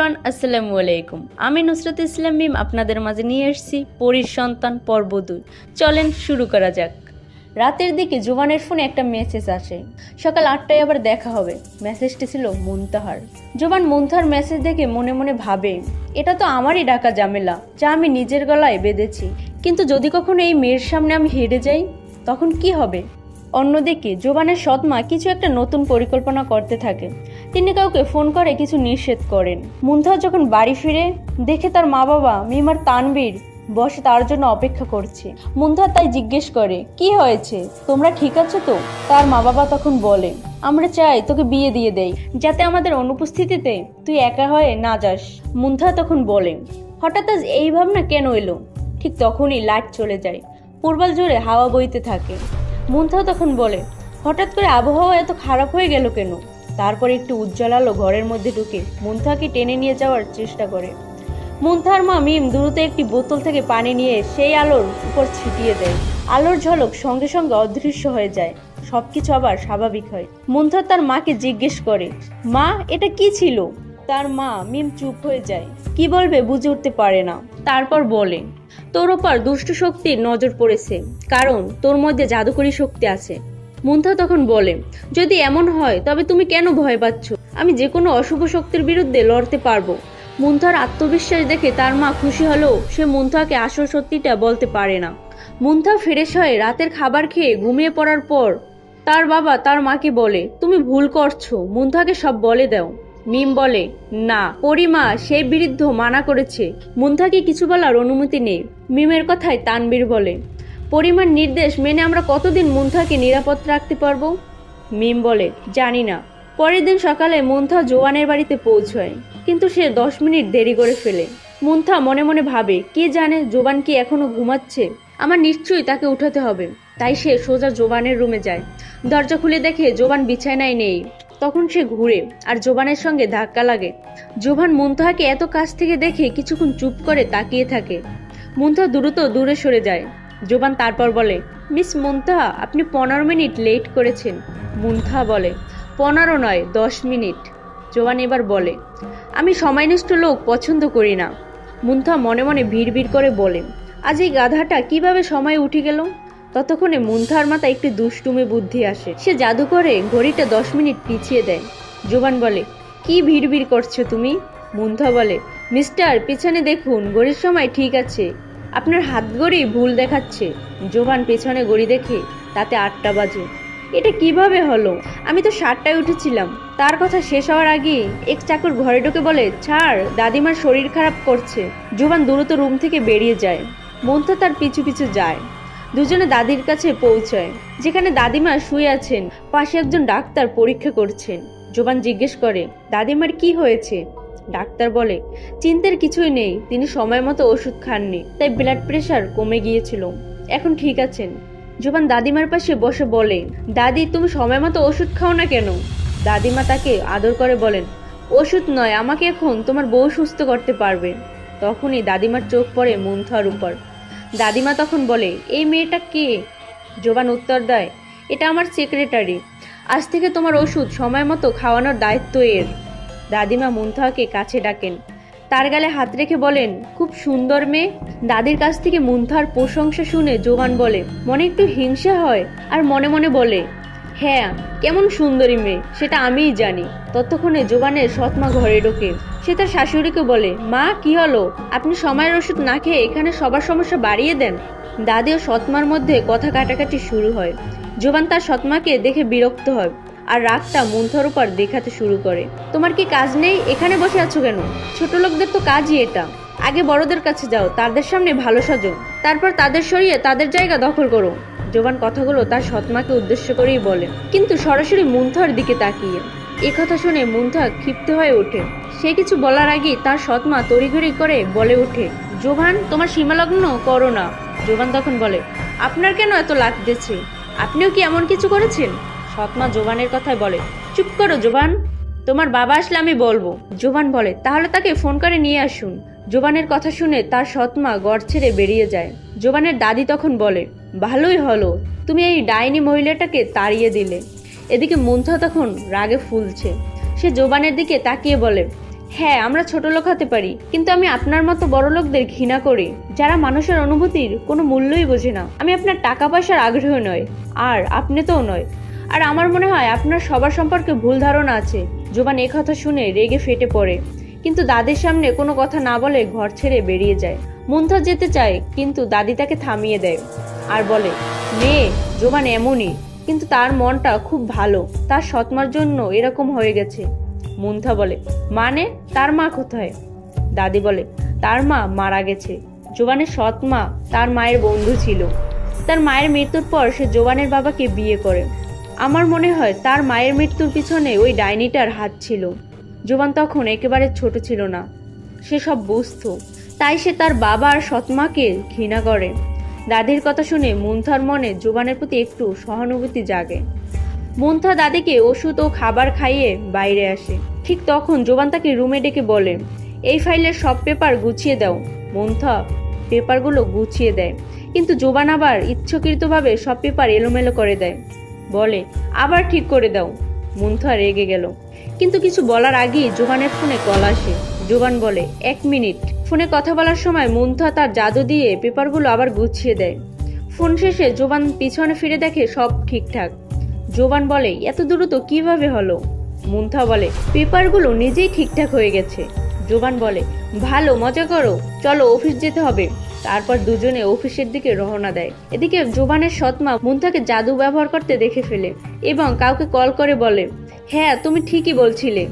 Everyone, আসসালামু আলাইকুম। আমি নুসরাত ইসলাম মিম, আপনাদের মাঝে নিয়ে এসেছি পরীর সন্তান পর্ব দুই। চলেন শুরু করা যাক। রাতের দিকে জোবানের ফোনে একটা মেসেজ আসে। সকাল আটটায় আবার দেখা হবে। মেসেজটি ছিল মুনতাহার। জোবান মুনতাহার মেসেজ দেখে মনে মনে ভাবে, এটা তো আমারই ডাকা ঝামেলা, যা আমি নিজের গলায় বেঁধেছি। কিন্তু যদি কখনো এই মেয়ের সামনে আমি হেরে যাই, তখন কি হবে? অন্যদিকে জোবানের সৎমা কিছু একটা নতুন পরিকল্পনা করতে থাকে। তিনি কাউকে ফোন করে কিছু নিষেধ করেন। মুন্থা যখন বাড়ি ফিরে, দেখে তার মা বাবা মিমার তানবীর বসে তার জন্য অপেক্ষা করছে। মুন্থা তাই জিজ্ঞেস করে, কি হয়েছে? তোমরা ঠিক আছো তো? তার মা বাবা তখন বলে, আমরা চাই তোকে বিয়ে দিয়ে দেই। যাতে আমাদের অনুপস্থিতিতে তুই একা হয়ে না যাস। মুন্থা তখন বলে, হঠাৎ আজ এই ভাবনা কেন এলো? ঠিক তখনই লাইট চলে যায়, পূর্বাল জুড়ে হাওয়া বইতে থাকে। মুন্থা তখন বলে, হঠাৎ করে আবহাওয়া এত খারাপ হয়ে গেল কেন? তারপর একটু উজ্জ্বল আলো ঘরের মধ্যে ঢুকে মুন্থাকে টেনে নিয়ে যাওয়ার চেষ্টা করে। মুন্থার মা মিম দ্রুত একটি বোতল থেকে পানি নিয়ে সেই আলোর উপর ছিটিয়ে দেয়। আলোর ঝলক সঙ্গে সঙ্গে অদৃশ্য হয়ে যায়। সবকিছু আবার স্বাভাবিক হয়। মুন্থা তার মাকে জিজ্ঞেস করে, মা, এটা কি ছিল? তার মা মিম চুপ হয়ে যায়। কি বলবে বুঝে উঠতে পারে না। তারপর বলে, তোর ওপর দুষ্ট শক্তির নজর পড়েছে, কারণ তোর মধ্যে জাদুকরী শক্তি আছে। মুন্থা তখন বলে, যদি এমন হয়, তবে তুমি কেন ভয় পাচ্ছ? আমি যে কোনো অশুভ শক্তির বিরুদ্ধে লড়তে পারব। মুন্থার আত্মবিশ্বাস দেখে তার মা খুশি হলেও সে মুন্থাকে আসল সত্যিটা বলতে পারে না। মুন্থা ফ্রেশ হয়ে রাতের খাবার খেয়ে ঘুমিয়ে পড়ার পর তার বাবা তার মাকে বলে, তুমি ভুল করছ। মুন্থাকে সব বলে দাও। মিম বলে, না পরিমা সে বিরুদ্ধ মানা করেছে। মুন্থাকে কিছু বলার অনুমতি নেই। মিমের কথায় তানবীর বলে পরিমার নির্দেশ মেনে আমরা কতদিন মুন্থাকে নিরাপদ রাখতে পারব? মিম বলে, জানি না। পরের দিন সকালে মুন্থা জোয়ানের বাড়িতে পৌঁছয়, কিন্তু সে দশ মিনিট দেরি করে ফেলে। মুন্থা মনে মনে ভাবে, কে জানে জোবান কি এখনও ঘুমাচ্ছে? আমার নিশ্চয়ই তাকে উঠাতে হবে। তাই সে সোজা জোবানের রুমে যায়। দরজা খুলে দেখে জোবান বিছানায় নেই। তখন সে ঘুরে, আর জোবানের সঙ্গে ধাক্কা লাগে। জোবান মুন্তাহাকে এত কাছ থেকে দেখে কিছুক্ষণ চুপ করে তাকিয়ে থাকে। মুন্থা দ্রুত দূরে সরে যায়। জোবান তারপর বলে, মিস মুন্তাহা আপনি পনেরো মিনিট লেট করেছেন। মুন্থা বলে, পনেরো নয়, দশ মিনিট। জোবান এবার বলে, আমি সময়নিষ্ঠ লোক, পছন্দ করি না। মুন্থা মনে মনে ভিড় ভিড় করে বলে, আজ এই গাধাটা কীভাবে সময় উঠে গেল? ততক্ষণে মুন্থার মাথায় একটি দুষ্টুমে বুদ্ধি আসে। সে জাদু করে ঘড়িটা দশ মিনিট পিছিয়ে দেয়। জোবান বলে, কি ভিড় ভিড় করছ তুমি? মুন্থা বলে, মিস্টার, পিছনে দেখুন, ঘড়ির সময় ঠিক আছে। আপনার হাত গড়ি ভুল দেখাচ্ছে। জোবান পেছনে গড়ি দেখে তাতে আটটা বাজে। এটা কীভাবে হলো? আমি তো সাতটায় উঠেছিলাম। তার কথা শেষ হওয়ার আগে এক চাকর ঘরে ঢুকে বলে, ছাড়, দাদিমার শরীর খারাপ করছে। জোবান দ্রুত রুম থেকে বেরিয়ে যায়। মন্থা তার পিছু পিছু যায়। দুজনে দাদির কাছে পৌঁছায়, যেখানে দাদিমা শুয়ে আছেন। পাশে একজন ডাক্তার পরীক্ষা করছেন। জোবান জিজ্ঞেস করে, দাদিমার কি হয়েছে? ডাক্তার বলে, চিন্তার কিছুই নেই, তিনি সময় মতো ওষুধ খাননি, তাই ব্লাড প্রেশার কমে গিয়েছিল। এখন ঠিক আছেন। জোবান দাদিমার পাশে বসে বলে, দাদি, তুমি সময় মতো ওষুধ খাও না কেন? দাদিমা তাকে আদর করে বলেন, ওষুধ নয়, আমাকে এখন তোমার বউ সুস্থ করতে পারবে। তখনই দাদিমার চোখ পড়ে মুন্থার উপর। দাদিমা তখন বলে, এই মেয়েটা কে? জোবান উত্তর দেয়, এটা আমার সেক্রেটারি আজ থেকে তোমার ওষুধ সময় মতো খাওয়ানোর দায়িত্ব এর। দাদিমা মুন্থাকে কাছে ডাকেন। তার গালে হাত রেখে বলেন, খুব সুন্দর মেয়ে। দাদির কাছ থেকে মুন্থার প্রশংসা শুনে জোবান বলে, মনে একটু হিংসা হয়? আর মনে মনে বলে হ্যাঁ কেমন সুন্দরী মেয়ে, সেটা আমিই জানি। ততক্ষণে জোবানের সৎমা ঘরে ঢোকে। সে তার শাশুড়িকে বলে, মা, কি হলো? আপনি সময়ের ওষুধ না খেয়ে এখানে সবার সমস্যা বাড়িয়ে দেন? দাদি ও সৎমার মধ্যে কথা কাটাকাটি শুরু হয়। জোবান তার সৎমাকে দেখে বিরক্ত হয়। আর রাগটা মুন্থার উপর দেখাতে শুরু করে। তোমার কি কাজ নেই? এখানে বসে আছো কেন? ছোট লোকদের তো কাজই এটা। আগে বড়দের কাছে যাও, তাদের সামনে ভালো সাজো। তারপর তাদের সরিয়ে তাদের জায়গা দখল করো। জোবান কথাগুলো তার সৎমাকে উদ্দেশ্য করেই বলে। কিন্তু সরাসরি মুন্থার দিকে তাকিয়ে। এ কথা শুনে মুন্থা ক্ষিপ্ত হয়ে ওঠে। সে কিছু বলার আগেই তার সৎমা তড়িঘড়ি করে বলে ওঠে জোভান তোমার সীমালগ্ন করো না। জোবান তখন বলে, আপনার কেন এত লাগতেছে? আপনিও কি এমন কিছু করেছেন? সৎমা জোবানের কথায় বলে। চুপ করো জোবান। তোমার বাবা আসলে আমি বলব। জোবান বলে, তাহলে তাকে ফোন করে নিয়ে আসুন। জোবানের কথা শুনে তার সৎমা গড় ছেড়ে বেরিয়ে যায়। জোবানের দাদি তখন বলে, ভালোই হলো। তুমি এই ডাইনি মহিলাটাকে তাড়িয়ে দিলে। এদিকে মুন্থা তখন রাগে ফুলছে। সে জোবানের দিকে তাকিয়ে বলে হ্যাঁ আমরা ছোট লোক হতে পারি, কিন্তু আমি আপনার মতো বড় লোকদের ঘৃণা করি। যারা মানুষের অনুভূতির কোনো মূল্যই বোঝে না। আমি আপনার টাকা পয়সার আগ্রহ নয়, আর আপনি তোও নয়। আর আমার মনে হয় আপনার সবার সম্পর্কে ভুল ধারণা আছে। জোবান এ কথা শুনে রেগে ফেটে পড়ে। কিন্তু দাদির সামনে কোনো কথা না বলে ঘর ছেড়ে বেরিয়ে যায়। মুন্থা যেতে চায়, কিন্তু দাদি তাকে থামিয়ে দেয় আর বলে, মেয়ে, জোবান এমনই। কিন্তু তার মনটা খুব ভালো। তার সৎমার জন্য এরকম হয়ে গেছে। মুন্থা বলে মানে? তার মা কোথায়? দাদি বলে, তার মা মারা গেছে। জোবানের সৎ মা তার মায়ের বন্ধু ছিল। তার মায়ের মৃত্যুর পর সে জোবানের বাবাকে বিয়ে করে। আমার মনে হয় তার মায়ের মৃত্যুর পিছনে ওই ডাইনিটার হাত ছিল। জোবান তখন একেবারে ছোট ছিল না। সে সব বুঝতো। তাই সে তার বাবা আর সৎমাকে ঘৃণা করে। দাদির কথা শুনে মুন্থার মনে জোবানের প্রতি একটু সহানুভূতি জাগে। মুন্থা দাদিকে ওষুধ ও খাবার খাইয়ে বাইরে আসে। ঠিক তখন জোবান তাকে রুমে ডেকে বলে, এই ফাইলের সব পেপার গুছিয়ে দাও। মুন্থা পেপারগুলো গুছিয়ে দেয়। কিন্তু জোবান আবার ইচ্ছাকৃতভাবে সব পেপার এলোমেলো করে দেয়। বলে, আবার ঠিক করে দাও। মুন্থা রেগে গেল। কিন্তু কিছু বলার আগেই জোবানের ফোনে কল আসে। জোবান বলে, এক মিনিট। ফোনে কথা বলার সময় মুন্থা তার জাদু দিয়ে পেপারগুলো আবার গুছিয়ে দেয়। ফোন শেষে জোবান পিছনে ফিরে দেখে সব ঠিকঠাক। জোবান বলে, এত দ্রুত কীভাবে হলো? মুন্থা বলে, পেপারগুলো নিজেই ঠিকঠাক হয়ে গেছে। জোবান বলে, ভালো, মজা করো। চলো, অফিস যেতে হবে। তারপর দুজনে অফিসের দিকে রওনা দেয়। এদিকে জোবানের সৎমা মুন্থাকে জাদু ব্যবহার করতে দেখে ফেলে এবং কাউকে কল করে বলে হ্যাঁ তুমি ঠিকই বলছিলে।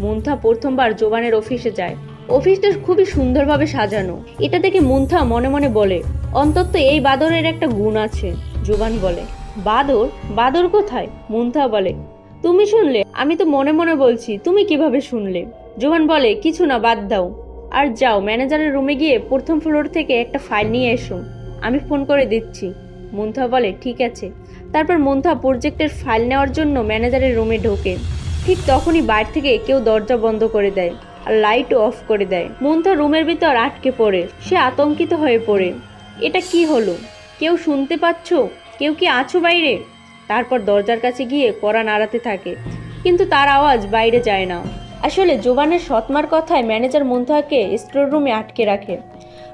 মুন্থা প্রথমবার জোবানের অফিসে যায়। অফিসটা খুবই সুন্দরভাবে সাজানো। এটা দেখে মুন্থা মনে মনে বলে, অন্তত এই বাদরের একটা গুণ আছে। জোবান বলে, বাদর? বাদর কোথায়? মুন্থা বলে, তুমি শুনলে? আমি তো মনে মনে বলছি, তুমি কীভাবে শুনলে? জোবান বলে, কিছু না, বাদ দাও। আর যাও, ম্যানেজারের রুমে গিয়ে প্রথম ফ্লোর থেকে একটা ফাইল নিয়ে এসো। আমি ফোন করে দিচ্ছি। মন্থা বলে, ঠিক আছে। তারপর মন্থা প্রজেক্টের ফাইল নেওয়ার জন্য ম্যানেজারের রুমে ঢোকে। ঠিক তখনই বাইরে থেকে কেউ দরজা বন্ধ করে দেয় আর লাইটও অফ করে দেয়। মন্থা রুমের ভিতর আটকে পড়ে। সে আতঙ্কিত হয়ে পড়ে। এটা কি হলো? কেউ শুনতে পাচ্ছ? কেউ কি আছো বাইরে? তারপর দরজার কাছে গিয়ে কড়া নাড়াতে থাকে। কিন্তু তার আওয়াজ বাইরে যায় না। আসলে জোবানের সৎমার কথায় ম্যানেজার মুন্থাকে স্টোর রুমে আটকে রাখে।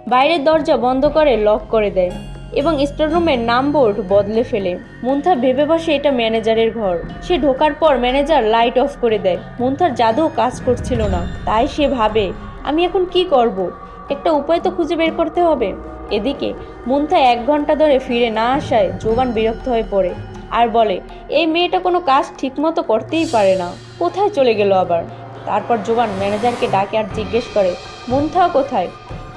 বাইরের দরজা বন্ধ করে লক করে দেয় এবং স্টোর রুমের নাম বোর্ড বদলে ফেলে। মুন্থা ভেবে বসে এটা ম্যানেজারের ঘর। সে ঢোকার পর ম্যানেজার লাইট অফ করে দেয়। মুন্থার জাদু কাজ করছিল না। তাই সে ভাবে, আমি এখন কি করব? একটা উপায় তো খুঁজে বের করতে হবে। এদিকে মুন্থা এক ঘণ্টা ধরে ফিরে না আসায় জোবান বিরক্ত হয়ে পড়ে। আর বলে, এই মেয়েটা কোনো কাজ ঠিকমতো করতেই পারে না। কোথায় চলে গেল আবার? তারপর জোবান ম্যানেজারকে ডাকে আর জিজ্ঞেস করে, মুন্থাও কোথায়?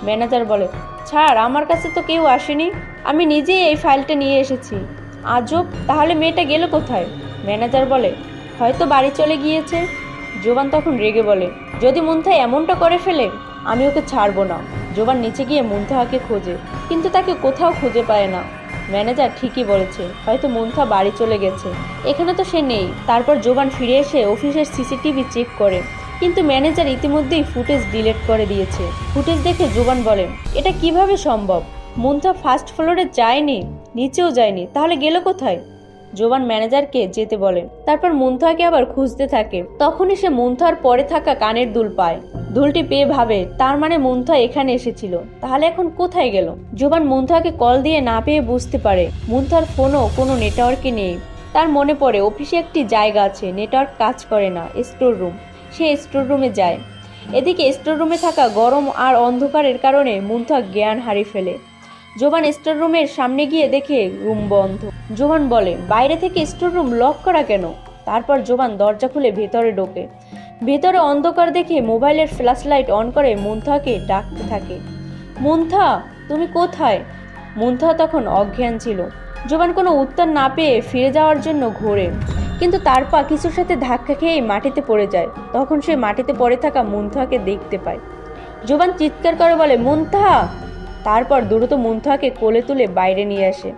ম্যানেজার বলে, ছাড়, আমার কাছে তো কেউ আসেনি। আমি নিজেই এই ফাইলটা নিয়ে এসেছি। আজব, তাহলে মেয়েটা গেল কোথায়? ম্যানেজার বলে, হয়তো বাড়ি চলে গিয়েছে। জোবান তখন রেগে বলে, যদি মুন্থা এমনটা করে ফেলে, আমি ওকে ছাড়বো না। জোবান নিচে গিয়ে মুন্থাকে খোঁজে, কিন্তু তাকে কোথাও খুঁজে পায় না। ম্যানেজার ঠিকই বলেছে, হয়তো মুন্থা বাড়ি চলে গেছে। এখানে তো সে নেই। তারপর জোবান ফিরে এসে অফিসের সিসিটিভি চেক করে। কিন্তু ম্যানেজার ইতিমধ্যেই ফুটেজ ডিলিট করে দিয়েছে। ফুটেজ দেখে জোবান বলেন, এটা কীভাবে সম্ভব? মুন্থা ফার্স্ট ফ্লোরে যায়নি, নিচেও যায়নি, তাহলে গেল কোথায়? জোবান ম্যানেজারকে যেতে বলে তারপর মুন্থাকে আবার খুঁজতে থাকে। তখনই সে মুন্থার পরে থাকা কানের দুল পায়। দুলটি পেয়ে ভাবে, তার মানে মুন্থা এখানে এসেছিল। তাহলে এখন কোথায় গেল? জোবান মুন্থাকে কল দিয়ে না পেয়ে বুঝতে পারে, মুন্থার ফোনও কোনো নেটওয়ার্কে নেই। তার মনে পড়ে, অফিসে একটি জায়গা আছে, নেটওয়ার্ক কাজ করে না, স্টোর রুম। সে স্টোর রুমে যায়। এদিকে স্টোর রুমে থাকা গরম আর অন্ধকারের কারণে মুন্থা জ্ঞান হারিয়ে ফেলে। জোবান স্টোর রুমের সামনে গিয়ে দেখে রুম বন্ধ। জোবান বলে, বাইরে থেকে স্টোর রুম লক করা কেন? তারপর জোবান দরজা খুলে ভেতরে ঢোকে। ভেতরে অন্ধকার দেখে মোবাইলের ফ্ল্যাশ লাইট অন করে মুন্থাকে ডাকতে থাকে। মুন্থা তুমি কোথায়? মুন্থা তখন অজ্ঞান ছিল। জোবান কোনো উত্তর না পেয়ে ফিরে যাওয়ার জন্য ঘোরে। কিন্তু তার পা কিছুর সাথে ধাক্কা খেয়েই মাটিতে পড়ে যায়। তখন সে মাটিতে পড়ে থাকা মুন্থাকে দেখতে পায়। জোবান চিৎকার করে বলে মুন্থা তারপর দ্রুত মুন্থাকে কোলে তুলে বাইরে নিয়ে আসে।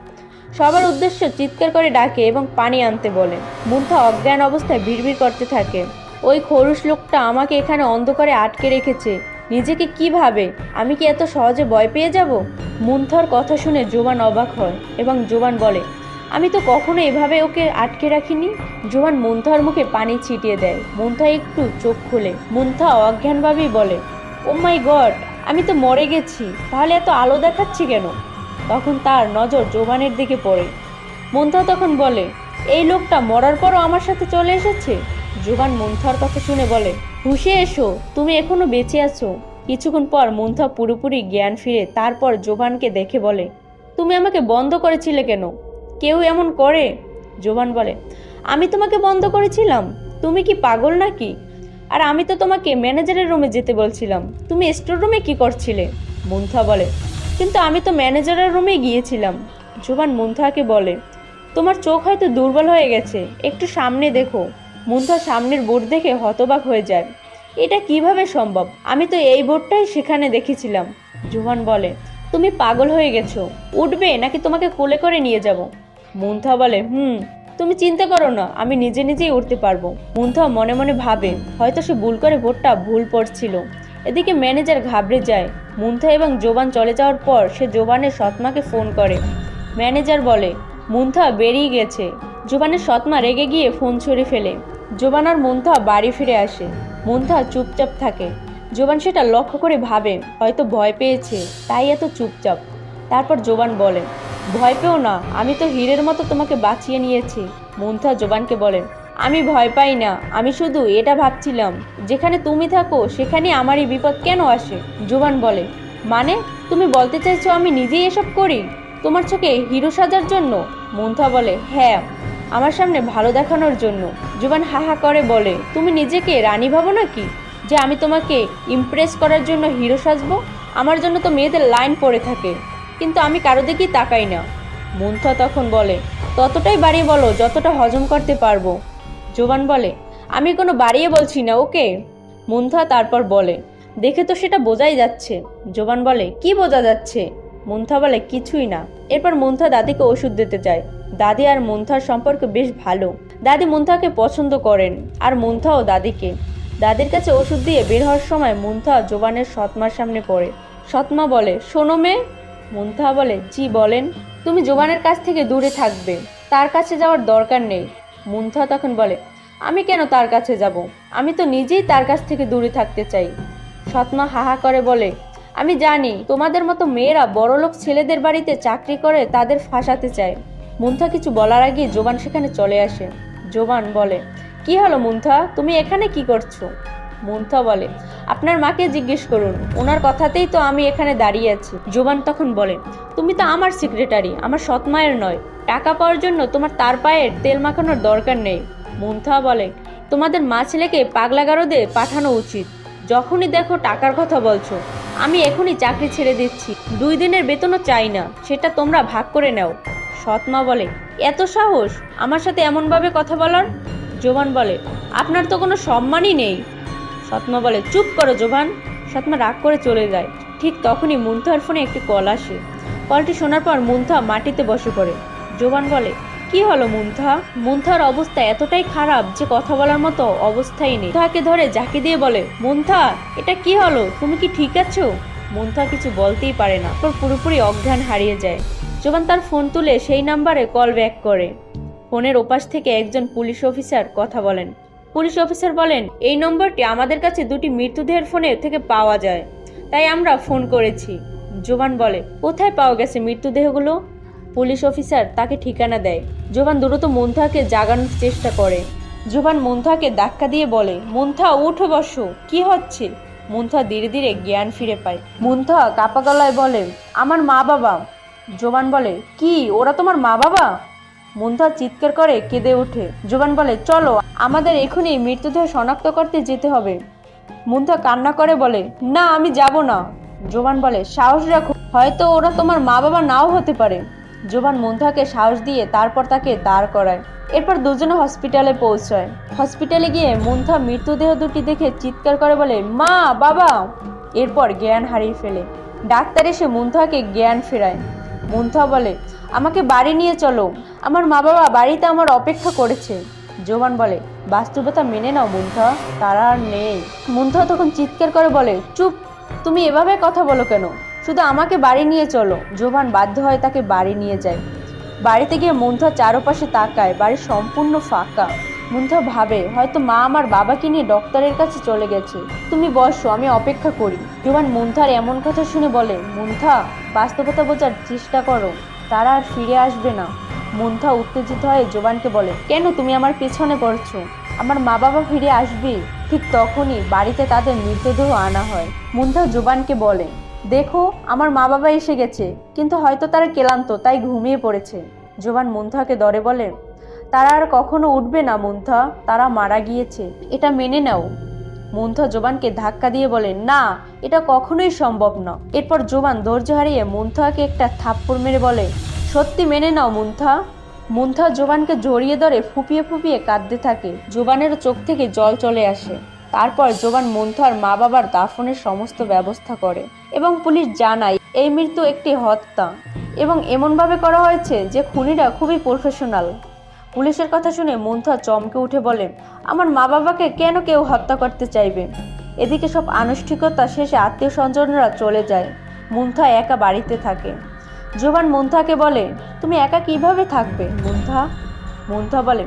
সবার উদ্দেশ্য চিৎকার করে ডাকে এবং পানি আনতে বলে। মুন্থা অজ্ঞান অবস্থায় ভিড়ভিড় করতে থাকে। ওই খরুশ লোকটা আমাকে এখানে অন্ধকারে আটকে রেখেছে। নিজেকে কি ভাবে? আমি কি এত সহজে ভয় পেয়ে যাব? মুন্থার কথা শুনে জোবান অবাক হয় এবং জোবান বলে, আমি তো কখনো এভাবে ওকে আটকে রাখিনি। জোবান মুন্থার মুখে পানি ছিটিয়ে দেয়। মুন্থা একটু চোখ খুলে। মুন্থা অজ্ঞানভাবেই বলে ও মাই গড আমি তো মরে গেছি। তাহলে এত আলো দেখাচ্ছি কেন? তখন তার নজর জোবানের দিকে পড়ে। মুন্থা তখন বলে, এই লোকটা মরার পরও আমার সাথে চলে এসেছে? জোবান মুন্থার কথা শুনে বলে হুশে এসো, তুমি এখনও বেঁচে আছো। কিছুক্ষণ পর মুন্থা পুরোপুরি জ্ঞান ফিরে তারপর জোবানকে দেখে বলে, তুমি আমাকে বন্ধ করেছিলে কেন? কেউ এমন করে? জোবান বলে, আমি তোমাকে বন্ধ করেছিলাম? তুমি কি পাগল নাকি? আর আমি তো তোমাকে ম্যানেজারের রুমে যেতে বলছিলাম। তুমি স্টোর রুমে কি করছিলে? মুন্থা বলে, কিন্তু আমি তো ম্যানেজারের রুমে গিয়েছিলাম। জোবান মুন্থাকে বলে, তোমার চোখ হয়তো দুর্বল হয়ে গেছে, একটু সামনে দেখো। মুন্থা সামনের বোর্ড দেখে হতবাক হয়ে যায়। এটা কীভাবে সম্ভব? আমি তো এই বোর্ডটাই সেখানে দেখেছিলাম। জোবান বলে, তুমি পাগল হয়ে গেছো। উঠবে নাকি তোমাকে কোলে করে নিয়ে যাব? মুন্থা বলে, হুম, তুমি চিন্তা করো না, আমি নিজে নিজেই উঠতে পারব। মুন্থা মনে মনে ভাবে, হয়তো সে ভুল করে ভোটটা ভুল পড়ছিল। এদিকে ম্যানেজার ঘাবড়ে যায়। মুন্থা এবং জোবান চলে যাওয়ার পর সে জোবানের সৎমাকে ফোন করে। ম্যানেজার বলে, মুন্থা বেরিয়ে গেছে। জোবানের সৎমা রেগে গিয়ে ফোন ছুঁড়ে ফেলে। জোবান আর মুন্থা বাড়ি ফিরে আসে। মুন্থা চুপচাপ থাকে। জোবান সেটা লক্ষ্য করে ভাবে, হয়তো ভয় পেয়েছে, তাই এত চুপচাপ। তারপর জোবান বলে, ভয় পেও না, আমি তো হীরের মতো তোমাকে বাঁচিয়ে নিয়েছি। মুন্থা জোবানকে বলেন আমি ভয় পাই না, আমি শুধু এটা ভাবছিলাম, যেখানে তুমি থাকো সেখানে আমারই বিপদ কেন আসে? জোবান বলে মানে তুমি বলতে চাইছো আমি নিজেই এসব করি? তোমার চোখে হিরো সাজার জন্য? মুন্থা বলে হ্যাঁ। আমার সামনে ভালো দেখানোর জন্য। জোবান হাহা করে বলে, তুমি নিজেকে রানী ভাবো নাকি? যে আমি তোমাকে ইমপ্রেস করার জন্য হিরো সাজবো? আমার জন্য তো মেয়েদের লাইন পড়ে থাকে। কিন্তু আমি কারও দিকেই তাকাই না। মুন্থা তখন বলে, ততটাই বাড়িয়ে বলো যতটা হজম করতে পারব। জোবান বলে, আমি কোনো বাড়িয়ে বলছি না, ওকে? মুন্থা তারপর বলে, দেখে তো সেটা বোঝাই যাচ্ছে। জোবান বলে, কি বোঝা যাচ্ছে? মুন্থা বলে, কিছুই না। এরপর মুন্থা দাদিকে ওষুধ দিতে যায়। দাদি আর মুন্থার সম্পর্ক বেশ ভালো। দাদি মুন্থাকে পছন্দ করেন আর মুন্থাও দাদিকে। দাদির কাছে ওষুধ দিয়ে বের হওয়ার সময় মুন্থা জোবানের সৎমার সামনে পড়ে। সৎমা বলে, শোনো মেয়ে। মুন্থা বলে, জি, বলেন। তুমি জোবানের কাছ থেকে দূরে থাকবে। তার কাছে যাওয়ার দরকার নেই। মুন্থা তখন বলে, আমি কেন তার কাছে যাব? আমি তো নিজেই তার কাছ থেকে দূরে থাকতে চাই। সৎমা হাহা করে বলে আমি জানি তোমাদের মতো মেয়েরা বড়লোক ছেলেদের বাড়িতে চাকরি করে তাদের ফাঁসাতে চায়। মুন্থা কিছু বলার আগে জোবান সেখানে চলে আসে। জোবান বলে, কি হলো মুন্থা? তুমি এখানে কি করছ? মুন্থা বলে, আপনার মাকে জিজ্ঞেস করুন। ওনার কথাতেই তো আমি এখানে দাঁড়িয়ে আছি। জোবান তখন বলে, তুমি তো আমার সেক্রেটারি আমার সৎ মায়ের নয়। টাকা পাওয়ার জন্য তোমার তার পায়ের তেল মাখানোর দরকার নেই। মুন্থা বলে, তোমাদের মা ছেলেকে পাগলাগারদে পাঠানো উচিত। যখনই দেখো টাকার কথা বলছো, আমি এখনই চাকরি ছেড়ে দিচ্ছি। দুই দিনের বেতনও চাই না, সেটা তোমরা ভাগ করে নাও। সৎমা বলে, এত সাহস? আমার সাথে এমনভাবে কথা বলার? জোবান বলে, আপনার তো কোনো সম্মানই নেই। সৎমা বলে, চুপ করো জোবান। সৎমা রাগ করে চলে যায়। ঠিক তখনই মুন্থার ফোনে একটি কল আসে। কলটি শোনার পর মুন্থা মাটিতে বসে পড়ে। জোবান বলে কি হলো মুন্থা? মুন্থার অবস্থা এতটাই খারাপ যে কথা বলার মতো অবস্থাই নেই। মুন্থাকে ধরে জাকি দিয়ে বলে, মুন্থা, এটা কি হলো? তুমি কি ঠিক আছো? মুন্থা কিছু বলতেই পারে না। তোর পুরোপুরি অজ্ঞান হারিয়ে যায়। জোবান তার ফোন তুলে সেই নাম্বারে কল ব্যাক করে। ফোনের ওপাশ থেকে একজন পুলিশ অফিসার কথা বলেন। পুলিশ অফিসার বলেন, এই নম্বরটি আমাদের কাছে দুটি মৃতদেহের ফোনে থেকে পাওয়া যায়। তাই আমরা ফোন করেছি। জোবান বলে, কোথায় পাওয়া গেছে মৃতদেহগুলো? পুলিশ অফিসার তাকে ঠিকানা দেয়। জোবান দ্রুত মুন্থাকে জাগানোর চেষ্টা করে। জোবান মুন্থাকে ধাক্কা দিয়ে বলে, মুন্থা, উঠো বসো। কি হচ্ছে? মুন্থা ধীরে ধীরে জ্ঞান ফিরে পায়। মুন্থা কাপা গলায় বলে, আমার মা বাবা। জোবান বলে, কি? ওরা তোমার মা বাবা? মুন্থা চিৎকার করে কেঁদে ওঠে। জোবান বলে, চলো, আমাদের এখনই মৃতদেহ শনাক্ত করতে যেতে হবে। মুন্থা কান্না করে বলে, না, আমি যাব না। জোবান বলে, সাহস রাখো। হয়তো ওরা তোমার মা বাবা নাও হতে পারে। জোবান মুন্থাকে সাহস দিয়ে তারপর তাকে দাঁড় করায়। এরপর দুজনে হসপিটালে পৌঁছায়। হসপিটালে গিয়ে মুন্থা মৃতদেহ দুটি দেখে চিৎকার করে বলে, মা, বাবা! এরপর জ্ঞান হারিয়ে ফেলে। ডাক্তার এসে মুন্থাকে জ্ঞান ফেরায়। মুন্থা বলে, আমাকে বাড়ি নিয়ে চলো। আমার মা বাবা বাড়িতে আমার অপেক্ষা করেছে। জোবান বলে, বাস্তবতা মেনে নাও মুন্থা তারা আর নেই। মুন্থা তখন চিৎকার করে বলে, চুপ! তুমি এভাবে কথা বলো কেন? শুধু আমাকে বাড়ি নিয়ে চলো। জোবান বাধ্য হয় তাকে বাড়ি নিয়ে যায়। বাড়িতে গিয়ে মুন্থা চারপাশে তাকায়, বাড়ি সম্পূর্ণ ফাঁকা। মুন্থা ভাবে, হয়তো মা আমার বাবাকে নিয়ে ডক্টরের কাছে চলে গেছে। তুমি বসো, আমি অপেক্ষা করি। জোবান মুন্থার এমন কথা শুনে বলে, মুন্থা, বাস্তবতা বোঝার চেষ্টা করো। তারা আর ফিরে আসবে না। মুন্থা উত্তেজিত হয়ে জোবানকে বলে, কেন তুমি আমার পেছনে পড়ছো? আমার মা বাবা ফিরে আসবে। ঠিক তখনই বাড়িতে তাদের মৃতদেহ আনা হয়। মুন্থা জোবানকে বলে দেখো, আমার মা বাবা এসে গেছে, কিন্তু হয়তো তারা ক্লান্ত, তাই ঘুমিয়ে পড়েছে। জোবান মুন্থাকে দরে বলে, তারা আর কখনো উঠবে না, মুন্থা, তারা মারা গিয়েছে, এটা মেনে নাও। মুন্থা জোবানকে ধাক্কা দিয়ে বলে, না, এটা কখনোই সম্ভব না। এরপর জোবান ধৈর্য হারিয়ে মুন্থাকে একটা থাপ্পড় মেরে বলে, সত্যি মেনে নাও, মুন্থা। মুন্থা জোবানকে জড়িয়ে ধরে ফুপিয়ে ফুপিয়ে কাঁদতে থাকে। জোবানের চোখ থেকে জল চলে আসে। তারপর জোবান মুন্থার মা বাবার দাফনের সমস্ত ব্যবস্থা করে এবং পুলিশ জানায়, এই মৃত্যু একটি হত্যা এবং এমনভাবে করা হয়েছে যে খুনিরা খুবই প্রফেশনাল পুলিশের কথা শুনে মুন্থা চমকে উঠে বলে আমার মা বাবাকে কেন কেউ হত্যা করতে চাইবে? এদিকে সব আনুষ্ঠানিকতা শেষে আত্মীয় স্বজনরা চলে যায়। মুন্থা একা বাড়িতে থাকে। জোবান মুন্থাকে বলে, তুমি একা কীভাবে থাকবে মুন্থা? মুন্থা বলে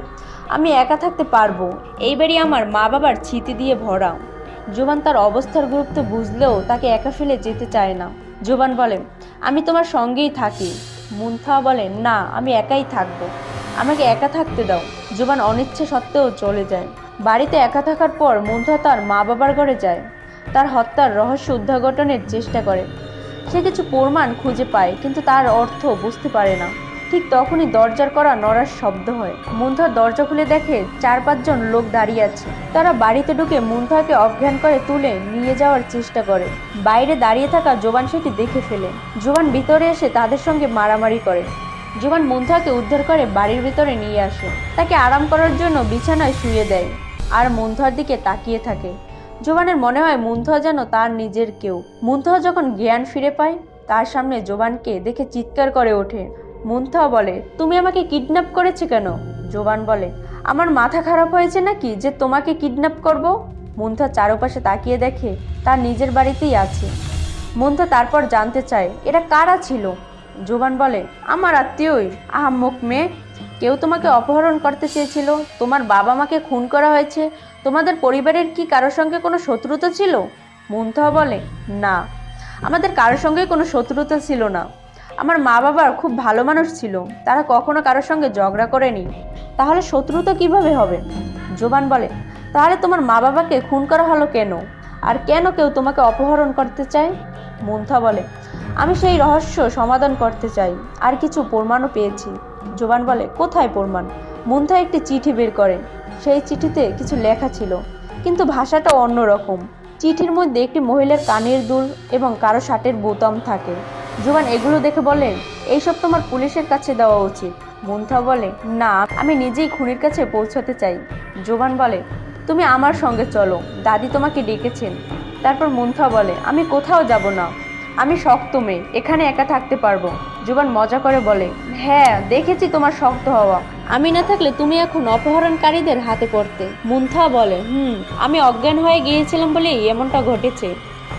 আমি একা থাকতে পারব। এই বাড়ি আমার মা বাবার ছিতি দিয়ে ভরা। জোবান তার অবস্থার গুরুত্ব বুঝলেও তাকে একা ফেলে যেতে চায় না। জোবান বলে, আমি তোমার সঙ্গেই থাকি। মুন্থা বলে, না, আমি একাই থাকব। আমাকে একা থাকতে দাও। জোবান অনিচ্ছে সত্ত্বেও চলে যায়। বাড়িতে একা থাকার পর মুন্থা তার মা বাবার ঘরে যায়। তার হত্যার রহস্য উদ্ঘাটনের চেষ্টা করে। সে কিছু প্রমাণ খুঁজে পায়, কিন্তু তার অর্থ বুঝতে পারে না। ঠিক তখনই দরজার করা নড়ার শব্দ হয়। মুন্থা দরজা খুলে দেখে চার পাঁচজন লোক দাঁড়িয়ে আছে। তারা বাড়িতে ঢুকে মুন্থাকে অজ্ঞান করে তুলে নিয়ে যাওয়ার চেষ্টা করে। বাইরে দাঁড়িয়ে থাকা জোবান সেটি দেখে ফেলে। জোবান ভিতরে এসে তাদের সঙ্গে মারামারি করে। জোবান মুন্থাকে উদ্ধার করে বাড়ির ভিতরে নিয়ে আসে। তাকে আরাম করার জন্য বিছানায় শুয়ে দেয় আর মুন্থার দিকে তাকিয়ে থাকে। জোবানের মনে হয় মুন্থা যেন তার নিজের কেউ। মুন্থা যখন জ্ঞান ফিরে পায়, তার সামনে জোবানকে দেখে চিৎকার করে ওঠে। মুন্থা বলে, তুমি আমাকে কিডন্যাপ করেছে কেন? জোবান বলে, আমার মাথা খারাপ হয়েছে নাকি যে তোমাকে কিডন্যাপ করব? মুন্থা চারপাশে তাকিয়ে দেখে তার নিজের বাড়িতেই আছে। মুন্থা তারপর জানতে চায়, এরা কারা ছিল? জোবান বলে, আমার আত্মীয়ই, আহাম্মক মেয়ে। কেউ তোমাকে অপহরণ করতে চেয়েছিল? তোমার বাবা মাকে খুন করা হয়েছে? তোমাদের পরিবারের কি কারোর সঙ্গে কোনো শত্রুতা ছিল? মুন্থা বলে, না। আমাদের কারোর সঙ্গে কোনো শত্রুতা ছিল না। আমার মা বাবার খুব ভালো মানুষ ছিল, তারা কখনো কারোর সঙ্গে ঝগড়া করেনি। তাহলে শত্রুতা কীভাবে হবে? জোবান বলে, তাহলে তোমার মা বাবাকে খুন করা হলো কেন? আর কেন কেউ তোমাকে অপহরণ করতে চায়? মুন্থা বলে, আমি সেই রহস্য সমাধান করতে চাই, আর কিছু প্রমাণও পেয়েছি। জোবান বলে, কোথায় প্রমাণ? মুন্থা একটি চিঠি বের করে। সেই চিঠিতে কিছু লেখা ছিল, কিন্তু ভাষাটা অন্যরকম। চিঠির মধ্যে একটি মহিলার কানের দুল এবং কারও শার্টের বোতাম থাকে। জোবান এগুলো দেখে বলে, এইসব তোমার পুলিশের কাছে দেওয়া উচিত। মুন্থা বলে, না, আমি নিজেই খুনির কাছে পৌঁছাতে চাই। জোবান বলে, তুমি আমার সঙ্গে চলো, দাদি তোমাকে ডেকেছেন। তারপর মুন্থা বলে, আমি কোথাও যাব না, আমি শক্ত মেয়ে, এখানে একা থাকতে পারব। জুবান মজা করে বলে হ্যাঁ দেখেছি তোমার শক্ত হওয়া। আমি না থাকলে তুমি এখন অপহরণকারীদের হাতে পড়তে। মুন্থা বলে, হুম, আমি অজ্ঞান হয়ে গিয়েছিলাম বলেই এমনটা ঘটেছে।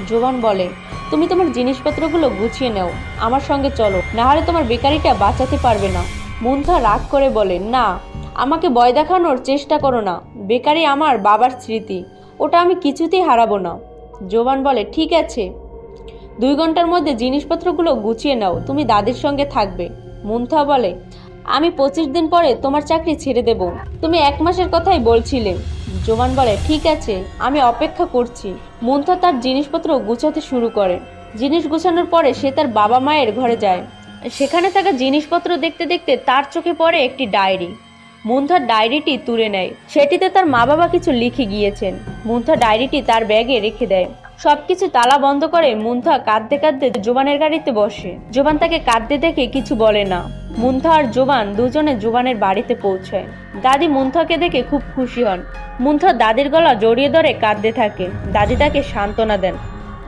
জোবান বলে তুমি তোমার জিনিসপত্রগুলো গুছিয়ে নাও। আমার সঙ্গে চলো। না হলে তোমার বেকারিটা বাঁচাতে পারবে না। মুন্থা রাগ করে বলে, না, আমাকে বয় দেখানোর চেষ্টা করো না। বেকারি আমার বাবার স্মৃতি। ওটা আমি কিছুতেই হারাবো না। জোবান বলে, ঠিক আছে। দুই ঘণ্টার মধ্যে জিনিসপত্রগুলো গুছিয়ে নাও। তুমি দাদির সঙ্গে থাকবে। মুন্থা বলে আমি পঁচিশ দিন পরে তোমার চাকরি ছেড়ে দেব। তুমি এক মাসের কথাই বলছিলে। জোবান বলে, ঠিক আছে, আমি অপেক্ষা করছি। মুন্থা তার জিনিসপত্র গুছাতে শুরু করে। জিনিস গুছানোর পরে সে তার বাবা মায়ের ঘরে যায়। সেখানে থাকা জিনিসপত্র দেখতে দেখতে তার চোখে পড়ে একটি ডায়েরি। মুন্থার ডায়েরিটি তুলে নেয়। সেটিতে তার মা বাবা কিছু লিখে গিয়েছেন। মুন্থা ডায়েরিটি তার ব্যাগে রেখে দেয়। সবকিছু তালা বন্ধ করে মুন্থা কাঁদতে কাঁদতে জোবানের গাড়িতে বসে। জোবান তাকে কাঁদতে দেখে কিছু বলে না। মুন্থা আর জোবান দুজনে জোবানের বাড়িতে পৌঁছায়। দাদি মুন্থাকে দেখে খুব খুশি হন। মুন্থা দাদির গলা জড়িয়ে ধরে কাঁদতে থাকে। দাদি তাকে সান্ত্বনা দেন।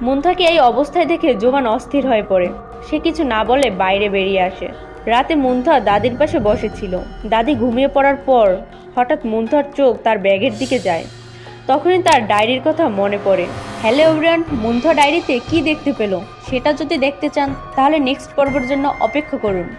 মুন্থাকে এই অবস্থায় দেখে জোবান অস্থির হয়ে পড়ে। সে কিছু না বলে বাইরে বেরিয়ে আসে। রাতে মুন্থা দাদির পাশে বসেছিল। দাদি ঘুমিয়ে পড়ার পর হঠাৎ মুন্থার চোখ তার ব্যাগের দিকে যায়। তখনই তার ডায়েরির কথা মনে পড়ে। হ্যালো এভরিয়ান মুন্থা ডায়েরিতে কি দেখতে পেল? সেটা যদি দেখতে চান, তাহলে নেক্সট পর্বের জন্য অপেক্ষা করুন।